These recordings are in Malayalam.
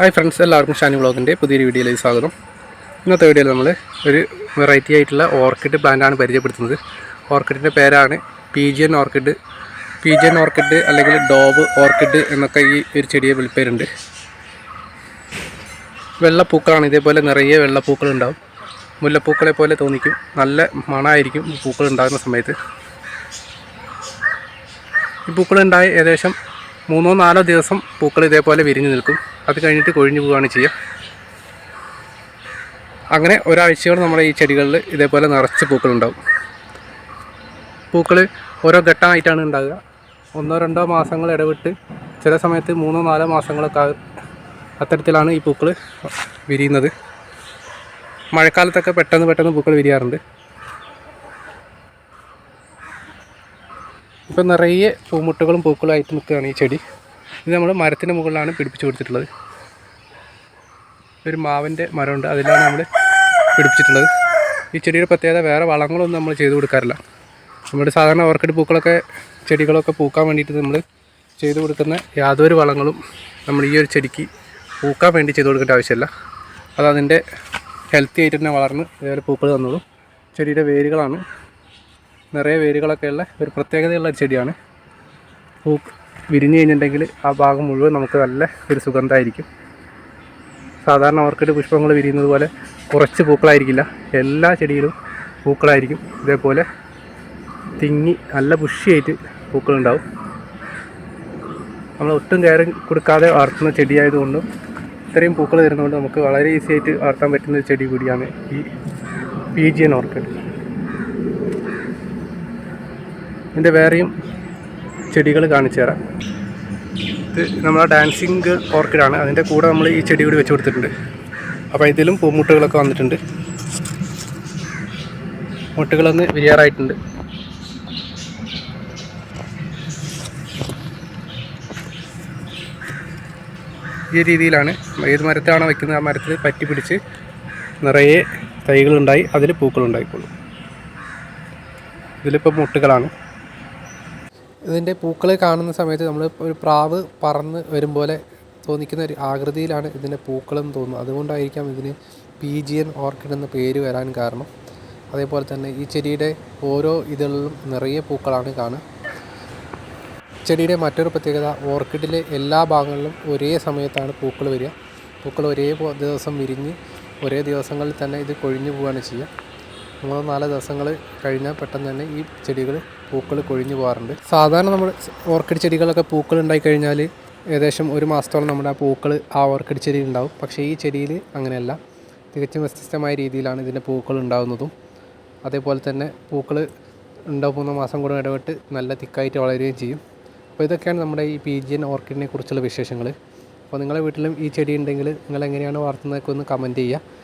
ഹായ് ഫ്രണ്ട്സ് എല്ലാവർക്കും ഷാനി വ്ളോഗിന്റെ പുതിയൊരു വീഡിയോയിലേക്ക് സ്വാഗതം. ഇന്നത്തെ വീഡിയോയിൽ നമ്മൾ ഒരു വെറൈറ്റി ആയിട്ടുള്ള ഓർക്കിഡ് പ്ലാന്റാണ് പരിചയപ്പെടുത്തുന്നത്. ഓർക്കിഡിന്റെ പേരാണ് P G N orchid. P G N orchid അല്ലെങ്കിൽ ഡോബ് ഓർക്കിഡ് എന്നൊക്കെ ഈ ഒരു ചെടിയെ വിളിപ്പേരുണ്ട്. വെള്ളപ്പൂക്കളാണ് ഇതേപോലെ നിറയെ വെള്ളപ്പൂക്കൾ ഉണ്ടാവും മുല്ലപ്പൂക്കളെ പോലെ തോന്നിക്കും. നല്ല മണമായിരിക്കും ഈ പൂക്കൾ ഉണ്ടാകുന്ന സമയത്ത്. ഈ പൂക്കൾ ഉണ്ടായി ഏകദേശം മൂന്നോ നാലോ ദിവസം പൂക്കൾ ഇതേപോലെ വിരിഞ്ഞു നിൽക്കും. അത് കഴിഞ്ഞിട്ട് കൊഴിഞ്ഞു പോവുകയാണ് ചെയ്യുക. അങ്ങനെ ഒരാഴ്ചയോളം നമ്മുടെ ഈ ചെടികളിൽ ഇതേപോലെ നിറച്ച് പൂക്കളുണ്ടാവും പൂക്കൾ ഓരോ ഘട്ടമായിട്ടാണ് ഉണ്ടാകുക ഒന്നോ രണ്ടോ മാസങ്ങൾ ഇടവിട്ട് ചില സമയത്ത് മൂന്നോ നാലോ മാസങ്ങളൊക്കെ. അത്തരത്തിലാണ് ഈ പൂക്കൾ വിരിയുന്നത്. മഴക്കാലത്തൊക്കെ പെട്ടെന്ന് പെട്ടെന്ന് പൂക്കൾ വിരിയാറുണ്ട്. ഇപ്പം നിറയെ പൂമുട്ടുകളും പൂക്കളും ആയിട്ട് നിൽക്കുകയാണ് ഈ ചെടി. ഇത് നമ്മൾ മരത്തിന്റെ മുകളിലാണ് പിടിപ്പിച്ച് കൊടുത്തിട്ടുള്ളത്. ഒരു മാവിന്റെ മരമുണ്ട് അതിലാണ് നമ്മൾ പിടിപ്പിച്ചിട്ടുള്ളത്. ഈ ചെടിയുടെ പ്രത്യേകത വേറെ വളങ്ങളൊന്നും നമ്മൾ ചെയ്തു കൊടുക്കാറില്ല. നമ്മുടെ സാധാരണ ഓർക്കിഡ് പൂക്കളൊക്കെ ചെടികളൊക്കെ പൂക്കാൻ വേണ്ടിയിട്ട് നമ്മൾ ചെയ്തു കൊടുക്കുന്ന യാതൊരു വളങ്ങളും നമ്മൾ ഈ ഒരു ചെടിക്ക് പൂക്കാൻ വേണ്ടി ചെയ്തു കൊടുക്കേണ്ട ആവശ്യമില്ല. അത് അതിന്റെ ഹെൽത്തി ആയിട്ട് തന്നെ വളർന്ന് ഇതേപോലെ പൂക്കൾ തന്നോളും. ചെടിയുടെ വേരുകളാണ്. നിറയെ വേരുകളൊക്കെ ഉള്ള ഒരു പ്രത്യേകതയുള്ള ചെടിയാണ്. പൂ വിരിഞ്ഞ് കഴിഞ്ഞിട്ടുണ്ടെങ്കിൽ ആ ഭാഗം മുഴുവൻ നമുക്ക് നല്ല ഒരു സുഗന്ധമായിരിക്കും. സാധാരണ ഓർക്കിഡ് പുഷ്പങ്ങൾ വിരിയുന്നത് പോലെ കുറച്ച് പൂക്കളായിരിക്കില്ല. എല്ലാ ചെടിയിലും പൂക്കളായിരിക്കും. ഇതേപോലെ തിങ്ങി നല്ല പുഷിയായിട്ട് പൂക്കളുണ്ടാവും. നമ്മൾ ഒട്ടും കയറി കൊടുക്കാതെ വളർത്തുന്ന ചെടിയായതുകൊണ്ടും ഇത്രയും പൂക്കൾ തരുന്നതുകൊണ്ട് നമുക്ക് വളരെ ഈസി ആയിട്ട് വളർത്താൻ പറ്റുന്ന ഒരു ചെടി കൂടിയാണ് ഈ പി ജി എൻ ഓർക്കിഡ്. ഇതിന്റെ വേറെയും ചെടികൾ കാണിച്ചു തരാം. ഇത് നമ്മളെ ഡാൻസിങ് ഓർക്കിഡാണ്. അതിന്റെ കൂടെ നമ്മൾ ഈ ചെടി കൂടി വെച്ച് കൊടുത്തിട്ടുണ്ട്. അപ്പോൾ ഇതിലും പൂമുട്ടുകളൊക്കെ വന്നിട്ടുണ്ട്. മുട്ടുകളൊന്ന് വിരിയാറായിട്ടുണ്ട്. ഈ രീതിയിലാണ് ഏത് മരത്താണോ വയ്ക്കുന്നത് ആ മരത്തിൽ പറ്റി പിടിച്ച് നിറയെ തൈകളുണ്ടായി അതിൽ പൂക്കളുണ്ടായിക്കോളും. ഇതിലിപ്പോൾ മുട്ടുകളാണ്. ഇതിന്റെ പൂക്കൾ കാണുന്ന സമയത്ത് നമ്മൾ ഒരു പ്രാവ് പറന്ന് വരും പോലെ തോന്നിക്കുന്ന ഒരു ആകൃതിയിലാണ് ഇതിന്റെ പൂക്കളെന്ന് തോന്നുന്നത്. അതുകൊണ്ടായിരിക്കാം ഇതിന് പി ജി എൻ ഓർക്കിഡ് എന്ന പേര് വരാൻ കാരണം. അതേപോലെ തന്നെ ഈ ചെടിയുടെ ഓരോ ഇതളിലും നിറയെ പൂക്കളാണ് കാണുക. ചെടിയുടെ മറ്റൊരു പ്രത്യേകത ഓർക്കിഡിലെ എല്ലാ ഭാഗങ്ങളിലും ഒരേ സമയത്താണ് പൂക്കൾ വരിക. പൂക്കൾ ഒരേ ദിവസം വിരിഞ്ഞ് ഒരേ ദിവസങ്ങളിൽ തന്നെ ഇത് കൊഴിഞ്ഞു പോവുകയാണ് ചെയ്യുക. മൂന്നോ നാല് ദിവസങ്ങൾ കഴിഞ്ഞാൽ പെട്ടെന്ന് തന്നെ ഈ ചെടികൾ പൂക്കൾ കൊഴിഞ്ഞു പോകാറുണ്ട്. സാധാരണ നമ്മൾ ഓർക്കിഡ് ചെടികളൊക്കെ പൂക്കൾ ഉണ്ടായി കഴിഞ്ഞാൽ ഏകദേശം ഒരു മാസത്തോളം നമ്മുടെ ആ പൂക്കൾ ആ ഓർക്കിഡ് ചെടി ഉണ്ടാവും. പക്ഷേ ഈ ചെടിയിൽ അങ്ങനെയല്ല. തികച്ചും വ്യത്യസ്തമായ രീതിയിലാണ് ഇതിന്റെ പൂക്കൾ ഉണ്ടാകുന്നതും അതേപോലെ തന്നെ പൂക്കൾ രണ്ടോ മൂന്നോ മാസം കൂടെ ഇടപെട്ട് നല്ല തിക്കായിട്ട് വളരുകയും ചെയ്യും. അപ്പോൾ ഇതൊക്കെയാണ് നമ്മുടെ ഈ പി ജി എൻ ഓർക്കിഡിനെ കുറിച്ചുള്ള വിശേഷങ്ങൾ അപ്പോൾ നിങ്ങളുടെ വീട്ടിലും ഈ ചെടി ഉണ്ടെങ്കിൽ നിങ്ങൾ എങ്ങനെയാണ് വളർത്തുന്നതൊക്കെ ഒന്ന് കമന്റ് ചെയ്യുക.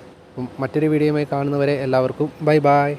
മറ്റൊരു വീഡിയോയുമായി കാണുന്നവരെ എല്ലാവർക്കും ബൈ ബൈ